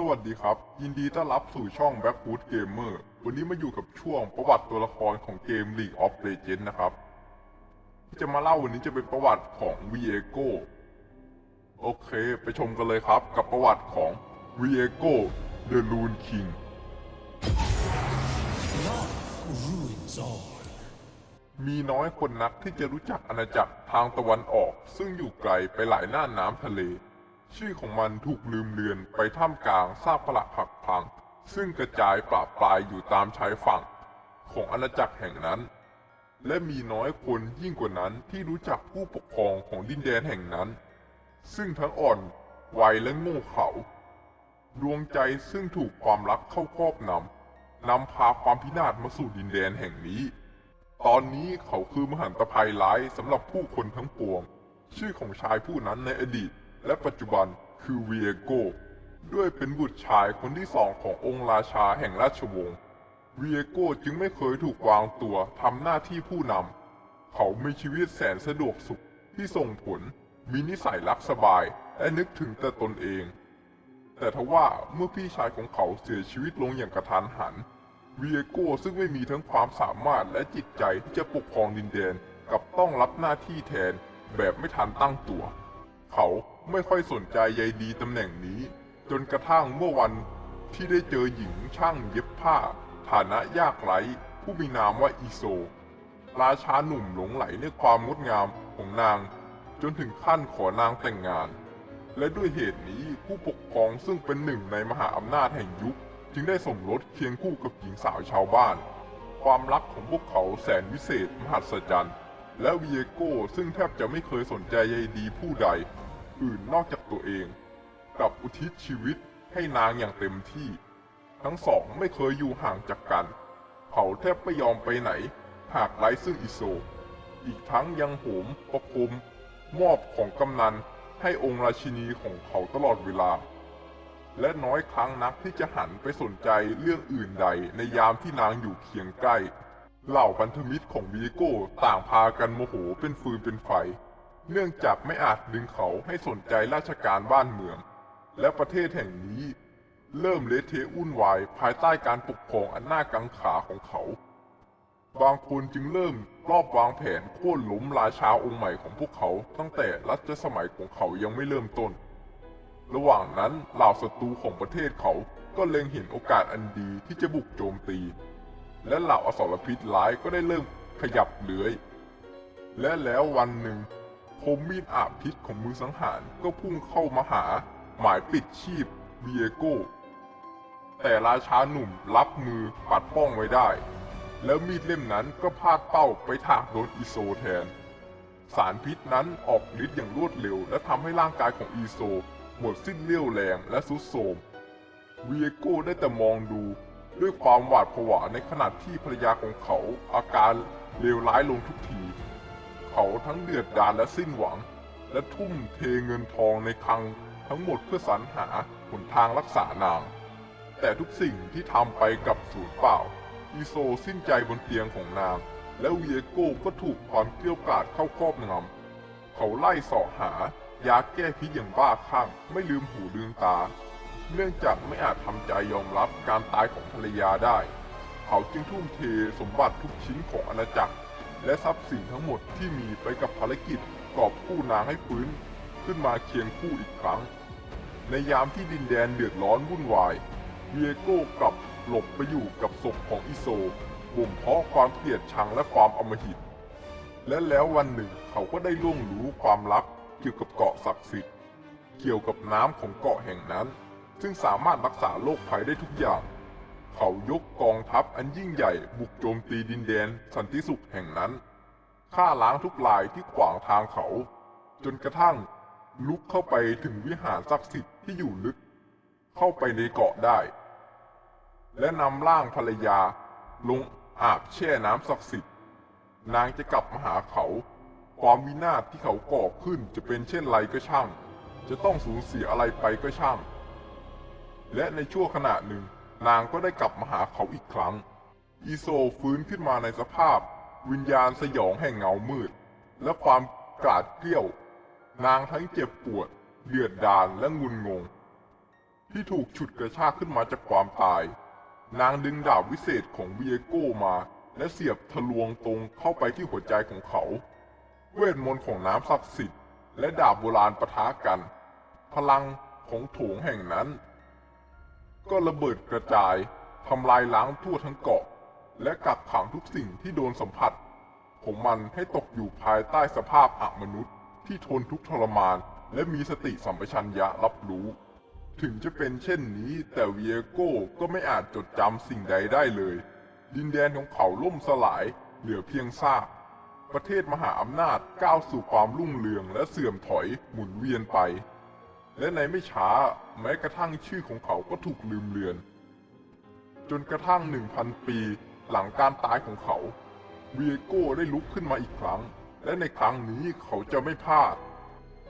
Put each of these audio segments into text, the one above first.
สวัสดีครับ ยินดีต้อนรับสู่ช่อง Backwood Gamer วันนี้มาอยู่กับช่วงประวัติตัวละครของเกม League of Legends นะครับ จะมาเล่าวันนี้จะเป็นประวัติของ Viego โอเค ไปชมกันเลยครับกับประวัติของ Viego the Rune King มีน้อยคนนักที่จะรู้จักอาณาจักรทางตะวันออก ซึ่งอยู่ไกลไปหลายหน้าน้ำทะเล ชื่อของมันถูกลืมเลือนไปท่ามกลางซากปรักหักพัง ซึ่งกระจายปราปรายอยู่ตามชายฝั่ง ของอาณาจักรแห่งนั้น และมีน้อยคนยิ่งกว่านั้นที่รู้จักผู้ปกครองของดินแดนแห่งนั้น ซึ่งทั้งอ่อนวัยและโง่เขาดวงใจซึ่งถูกความรักเข้าครอบนำนำพาความพินาศมาสู่ดินแดนแห่งนี้ ตอนนี้เขาคือมหันตภัยร้ายสำหรับผู้คนทั้งปวง ชื่อของชายผู้นั้นในอดีต และปัจจุบันคือเวียโก ด้วยเป็นบุตรชายคนที่สองขององค์ราชาแห่งราชวงศ์ เวียโกจึงไม่เคยถูกวางตัวทำหน้าที่ผู้นำ เขามีชีวิตแสนสะดวกสุขที่ส่งผล มีนิสัยรักสบายและนึกถึงแต่ตนเอง แต่ทว่าเมื่อพี่ชายของเขาเสียชีวิตลงอย่างกระทันหัน เวียโก้ซึ่งไม่มีทั้งความสามารถและจิตใจที่จะปกครองดินแดนกับต้องรับหน้าที่แทนแบบไม่ทันตั้งตัว เขา ไม่ค่อยสนใจใยดีตำแหน่งนี้ จนกระทั่งเมื่อวันที่ได้เจอหญิงช่างเย็บผ้า ฐานะยากไร้ผู้มีนามว่าอีโซ ราชาหนุ่มหลงไหลในความงดงามของนาง จนถึงขั้นขอนางแต่งงาน และด้วยเหตุนี้ผู้ปกครองซึ่งเป็นหนึ่งในมหาอำนาจแห่งยุค จึงได้สมรสเคียงคู่กับหญิงสาวชาวบ้าน ความรักของพวกเขาแสนวิเศษมหัศจรรย์และเวียโก้ซึ่งแทบจะไม่เคยสนใจใยดีผู้ใด อื่นนอกจากตัวเองกลับอุทิศชีวิตให้นางอย่างเต็มที่ ทั้งสองไม่เคยอยู่ห่างจากกัน เขาแทบไม่ยอมไปไหน หากไร้ซึ่งอิโซ อีกทั้งยังโหมประคมมอบของกำนันให้องค์ราชินีของเขาตลอดเวลา และน้อยครั้งนักที่จะหันไปสนใจเรื่องอื่นใดในยามที่นางอยู่เคียงใกล้ เหล่าพันธมิตรของวีโก้ต่างพากันโมโหเป็นฟืนเป็นไฟ เนื่องจากไม่อาจดึงเขาให้สนใจราชการบ้านเมือง และประเทศแห่งนี้ เริ่มเละเทะวุ่นวายภายใต้การปกครองอันน่ากังขาของเขา บางคนจึงเริ่มรอบวางแผนโค่นล้มราชาองค์ใหม่ของพวกเขา ตั้งแต่รัชสมัยของเขายังไม่เริ่มต้น ระหว่างนั้นเหล่าศัตรูของประเทศเขาก็เล็งเห็นโอกาสอันดีที่จะบุกโจมตี และเหล่าอสรพิษร้ายก็ได้เริ่มขยับเลื้อย และแล้ววันหนึ่ง คมมีดอาบพิษของมือสังหารก็พุ่งเข้ามาหา หมายปิดชีพเวียโก้แต่ราชาหนุ่มรับมือปัดป้องไว้ได้ แล้วมีดเล่มนั้นก็พาดเป้าไปถากโดนอีโซแทน สารพิษนั้นออกฤทธิ์อย่างรวดเร็ว และทำให้ร่างกายของอีโซ หมดสิ้นเรี่ยวแรงและสุดโทมเวียโก้ได้แต่มองดูด้วยความหวาดผวาในขณะที่ภรรยาของเขาอาการเลวร้ายลงทุกที เขาทั้งเดือดดาลและสิ้นหวัง และทุ่มเทเงินทองในคลังทั้งหมดเพื่อสรรหาหนทางรักษานาง แต่ทุกสิ่งที่ทำไปกับสูญเปล่า อีโซสิ้นใจบนเตียงของนาง แล้วเวียโก้ก็ถูกความเกลี้ยวกล่อมเข้าครอบงำเขาไล่สาะหายาแก้พิษอย่างบ้าคลั่งไม่ลืมหูลืมตา เนื่องจากไม่อาจทำใจยอมรับการตายของภรรยาได้ เขาจึงทุ่มเทสมบัติทุกชิ้นของอาณาจักร และทรัพย์สินทั้งหมดที่มีไปกับภารกิจกอบกู้นางให้ฟื้นขึ้นมาเคียงคู่อีกครั้ง ในยามที่ดินแดนเดือดร้อนวุ่นวายเวียโก้กลับหลบไปอยู่กับศพของอิโซบ่มเพาะความเกลียดชังและความอำมหิต และแล้ววันหนึ่งเขาก็ได้ล่วงรู้ความลับเกี่ยวกับเกาะศักดิ์สิทธิ์ เกี่ยวกับน้ำของเกาะแห่งนั้น ซึ่งสามารถรักษาโรคภัยได้ทุกอย่าง เขายกกองทัพอันยิ่งใหญ่บุกโจมตีดินแดนสันติสุขแห่งนั้นฆ่าล้างทุกลายที่ขวางทางเขา จนกระทั่งลุกเข้าไปถึงวิหารศักดิ์สิทธิ์ที่อยู่ลึก เข้าไปในเกาะได้ และนำร่างภรรยาลงอาบแช่น้ำศักดิ์สิทธิ์ นางจะกลับมาหาเขา ความวินาศที่เขาก่อขึ้นจะเป็นเช่นไรก็ช่าง จะต้องสูญเสียอะไรไปก็ช่าง และในช่วงขณะหนึ่ง นางก็ได้กลับมาหาเขาอีกครั้ง อีโซฟื้นขึ้นมาในสภาพ วิญญาณสยองแห่งเงามืด และความกราดเกรี้ยว นางทั้งเจ็บปวด เดือดดาลและงุนงง ที่ถูกฉุดกระชากขึ้นมาจากความตาย นางดึงดาบวิเศษของเวียโก้มา และเสียบทะลวงตรงเข้าไปที่หัวใจของเขา เวทมนต์ของน้ำศักดิ์สิทธิ์และดาบโบราณปะทะกัน พลังของโถงแห่งนั้น ก็ระเบิดกระจายทำลายล้างทั่วทั้งเกาะ และกักขังทุกสิ่งที่โดนสัมผัส ของมันให้ตกอยู่ภายใต้สภาพอัมนุษย์ที่ทนทุกทรมาน และมีสติสัมปชัญญะรับรู้ ถึงจะเป็นเช่นนี้แต่เวียโก้ก็ไม่อาจจดจำสิ่งใดได้เลย ดินแดนของเขาล่มสลายเหลือเพียงซากประเทศมหาอำนาจก้าวสู่ความรุ่งเรืองและเสื่อมถอยหมุนเวียนไป และในไม่ช้าแม้กระทั่งชื่อของเขาก็ถูกลืมเลือน จนกระทั่งหนึ่งพันปี หลังการตายของเขา เวียโก้ได้ลุกขึ้นมาอีกครั้ง และในครั้งนี้เขาจะไม่พลาด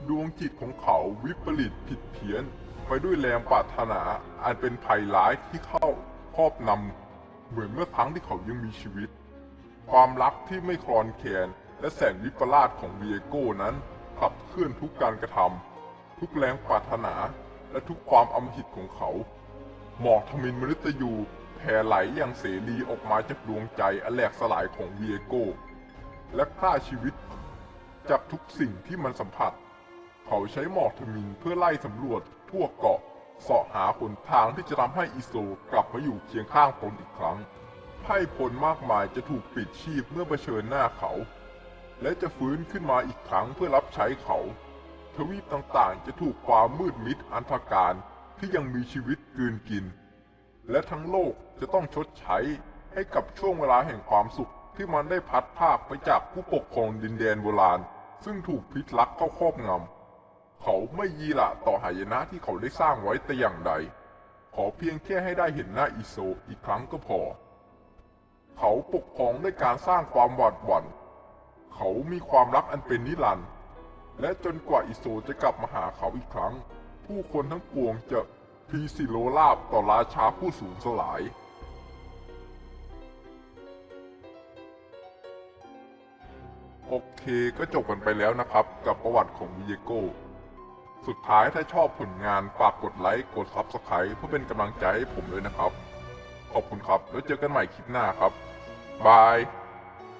ดวงจิตของเขาวิปริตผิดเพี้ยน ไปด้วยแรงปรารถนาอันเป็นภัยร้ายที่เข้าครอบนำเหมือนเมื่อครั้งที่เขายังมีชีวิต ความรักที่ไม่คลอนแคลนและแสนวิปลาสของเวียโก้นั้นขับเคลื่อนทุกการกระทำ ทุกแรงปรารถนาและทุกความอำมหิตของเขา หมอกทมินมฤตยูแผ่ไหลอย่างเสรีออกมาจากดวงใจอันแหลกสลายของเวียโก้ และฆ่าชีวิต จากทุกสิ่งที่มันสัมผัส เขาใช้หมอกทมินเพื่อไล่สำรวจทั่วเกาะเสาะหาหนทางที่จะทำให้อิโซกลับมาอยู่เคียงข้างตนอีกครั้งไพ่พลมากมายจะถูกปิดชีพเมื่อเผชิญหน้าเขา และจะฟื้นขึ้นมาอีกครั้งเพื่อรับใช้เขา ทวีปต่างๆ จะถูกความมืดมิดอันธการที่ยังมีชีวิตกืนกิน และทั้งโลกจะต้องชดใช้ให้กับช่วงเวลาแห่งความสุขที่มันได้พัดภาคไปจากผู้ปกครองดินแดนโบราณ ซึ่งถูกพิษลักเข้าครอบงำ เขาไม่ยีหละต่อหายนะที่เขาได้สร้างไว้แต่อย่างใด ขอเพียงแค่ให้ได้เห็นหน้าอิโซอีกครั้งก็พอ เขาปกครองด้วยการสร้างความหวาดหวั่น เขามีความรักอันเป็นนิรันดร์ และจนกว่าอิโซจะกลับมาหาเขาอีกครั้ง ผู้คนทั้งปวงจะพีสิโลลาบต่อราชาผู้สูญสลายโอเคก็จบกันไปแล้วนะครับ กับประวัติของวิเยโก สุดท้ายถ้าชอบผลงานฝากกดไลค์ กด Subscribe เพื่อเป็นกำลังใจให้ผมด้วยนะครับ ขอบคุณครับ แล้วเจอกันใหม่คลิปหน้าครับ บาย